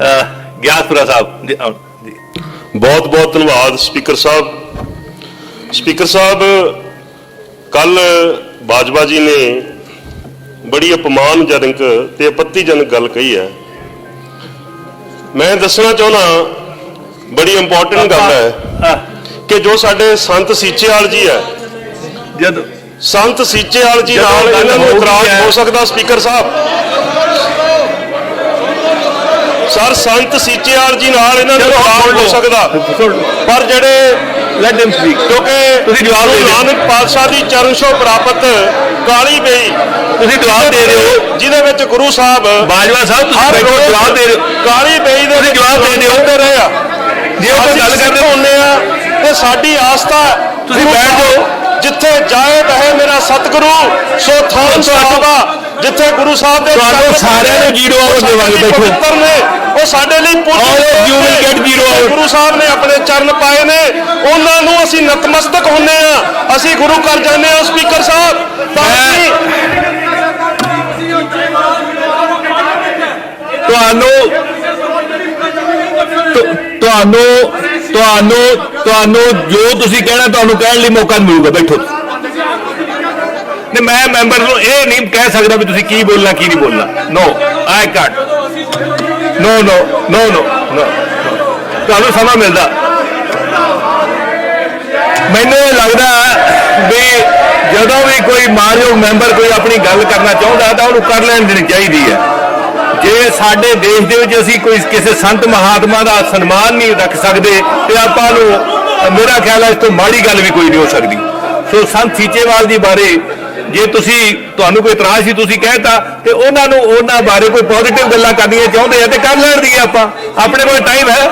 ਗਿਆਸਪੁਰਾ ਸਾਹਿਬ ਜੀ, ਆਓ, ਜੀ ਬਹੁਤ ਬਹੁਤ ਧੰਨਵਾਦ ਸਪੀਕਰ ਸਾਹਿਬ। ਸਪੀਕਰ ਸਾਹਿਬ ਕੱਲ ਬਾਜਵਾ ਜੀ ਨੇ ਬੜੀ ਅਪਮਾਨਜਨਕ ਤੇ ਆਪੱਤੀਜਨਕ ਗੱਲ ਕਹੀ ਹੈ। ਮੈਂ ਦੱਸਣਾ ਚਾਹੁੰਦਾ ਬੜੀ ਇੰਪੋਰਟੈਂਟ ਗੱਲ ਹੈ ਅਹ, ਕਿ ਜੋ ਸਾਡੇ ਸੰਤ ਸੀਚੇਵਾਲ ਜੀ ਹੈ ਜਦ ਸੰਤ ਸੀਚੇਵਾਲ ਜੀ ਜਦੋਂ ਨਾਲ ਗੱਲ ਇਹਨਾਂ ਨੂੰ ਇਤਰਾਜ਼ ਹੈ। ਹੋ ਸਕਦਾ ਸਪੀਕਰ ਸਾਹਿਬ? ਸਰ ਸੰਤ ਸੀਚੇਵਾਲ ਜੀ ਨਾਲ ਇਹਨਾਂ ਇਤਰਾਜ਼ ਸੁਣ ਹੋ ਸਕਦਾ। ਪਰ ਜਿਹੜੇ ਲੈਟ them ਸਪੀਕ ਕਿਉਂਕਿ ਤੁਸੀਂ ਜਵਾਬ ਦੇ ਦਿਓ। ਨਾਨਕ ਪਾਤਸ਼ਾਹ ਦੀ ਚਰਨ ਛੋਹ ਪ੍ਰਾਪਤ ਕਾਲੀ ਬਈ ਤੁਸੀਂ ਜਵਾਬ ਦੇ ਹੋ ਜਿਹਦੇ ਵਿੱਚ ਗੁਰੂ ਸਾਹਿਬ ਬਾਜਵਾ ਸਾਹਿਬ ਤੁਸੀਂ ਬੈਠੋ ਜਵਾਬ ਦੇ ਹੋ ਕਾਲੀ ਬਈ ਦੇ ਤੁਸੀਂ ਜਵਾਬ ਦੇ ਦਿਓ। ਕਰਦੇ ਰਹੇ ਆ। ਜੇ ਉਹ ਗੱਲ ਕਰਦੇ ਹੁੰਨੇ ਆ ਤੇ ਸਾਡੀ ਆਸਥਾ ਤੁਸੀਂ ਬੈਠ ਜਾਓ। ਜਿੱਥੇ ਜਾਏ ਬਹਿ ਮੇਰਾ ਸਤਿਗੁਰੂ ਸੋ ਥਾਨ ਸਾਹਿਬਾ ਜਿੱਥੇ ਗੁਰੂ ਸਾਹਿਬ ਦੇ ਤੁਹਾਨੂੰ ਸਾਰਿਆਂ ਨੂੰ ਉਹ ਸਾਡੇ ਦੇਵਾਂਗੇ, ਬੈਠੋ। ਪਵਿੱਤਰ ਨੇ ਉਹ ਸਾਡੇ ਲਈ ਪੁੱਤ All of you will get zero hour. Guru Sahib ਨੇ ਆਪਣੇ ਚਰਨ ਪਾਏ ਨੇ। ਉਹਨਾਂ ਨੂੰ ਅਸੀਂ ਨਤਮਸਤਕ ਹੁੰਨੇ ਆ ਅਸੀਂ ਗੁਰੂ ਘਰ ਜਾਂਦੇ ਆ ਸਪੀਕਰ ਸਾਹਿਬ। ਤਾਂ ਤੁਹਾਨੂੰ ਤੁਹਾਨੂੰ ਤੁਹਾਨੂੰ ਤੁਹਾਨੂੰ ਜੋ ਤੁਸੀਂ ਕਹਿਣਾ ਤੁਹਾਨੂੰ ਕਹਿਣ ਲਈ ਮੌਕਾ ਮਿਲੂਗਾ। ਬੈਠੋ। ਨਹੀਂ ਮੈਂ ਮੈਂਬਰ ਨੂੰ ਇਹ ਨਹੀਂ ਕਹਿ ਸਕਦਾ ਵੀ ਤੁਸੀਂ ਕੀ ਬੋਲਣਾ, ਕੀ ਨਹੀਂ ਬੋਲਣਾ। ਨੋ ਆਈ ਕਾਟ ਨੋ ਨੋ ਨੋ ਨੋ ਨੋ ਤੁਹਾਨੂੰ ਸਮਾਂ ਮਿਲਦਾ। ਮੈਨੂੰ ਇਹ ਲੱਗਦਾ ਵੀ ਜਦੋਂ ਵੀ ਕੋਈ ਮਾਨਯੋਗ ਮੈਂਬਰ ਕੋਈ ਆਪਣੀ ਗੱਲ ਕਰਨਾ ਚਾਹੁੰਦਾ ਤਾਂ ਉਹਨੂੰ ਕਰ ਲੈਣ ਦੇਣੀ ਚਾਹੀਦੀ ਹੈ। ਜੇ ਸਾਡੇ ਦੇਸ਼ ਦੇ ਵਿੱਚ ਅਸੀਂ ਕੋਈ ਕਿਸੇ ਸੰਤ ਮਹਾਤਮਾ ਦਾ ਸਨਮਾਨ ਨਹੀਂ ਰੱਖ ਸਕਦੇ ਤੇ ਆਪਾਂ ਨੂੰ, ਮੇਰਾ ਖਿਆਲ ਹੈ ਇਸ ਤੋਂ ਮਾੜੀ ਗੱਲ ਵੀ ਕੋਈ ਨਹੀਂ ਹੋ ਸਕਦੀ। ਸੋ ਸੰਤ ਸੀਚੇਵਾਲ ਜੀ ਬਾਰੇ ਜੇ ਤੁਸੀਂ ਤੁਹਾਨੂੰ ਕੋਈ ਇਤਰਾਜ਼ ਸੀ ਤੁਸੀਂ ਕਹਿਤਾ ਤੇ ਉਹਨਾਂ ਨੂੰ ਉਹਨਾਂ ਬਾਰੇ ਕੋਈ ਪੋਜ਼ਿਟਿਵ ਗੱਲਾਂ ਕਰਨੀਆਂ ਚਾਹੁੰਦੇ ਆ ਤੇ ਕਰ ਲੈਣ ਦੀ ਆਪਾਂ। ਆਪਣੇ ਕੋਲ ਟਾਈਮ ਹੈ।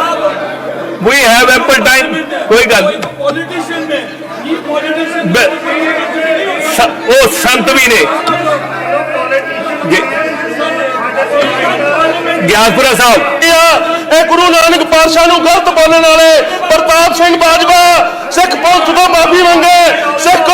ਵੀ ਹੈਵ ਐਂਪਲ ਟਾਈਮ ਕੋਈ ਗੱਲ ਉਹ ਸੰਤ ਵੀ ਨੇ। ਗਿਆਨਪੁਰਾ ਸਾਹਿਬ। ਇਹ ਗੁਰੂ ਨਾਨਕ ਪਾਤਸ਼ਾਹ ਨੂੰ ਗਲਤ ਬੋਲਣ ਵਾਲੇ ਪ੍ਰਤਾਪ ਸਿੰਘ ਬਾਜਵਾ ਸਿੱਖ ਪੰਥ ਤੋਂ ਮਾਫੀ ਮੰਗੇ ਸਿੱਖ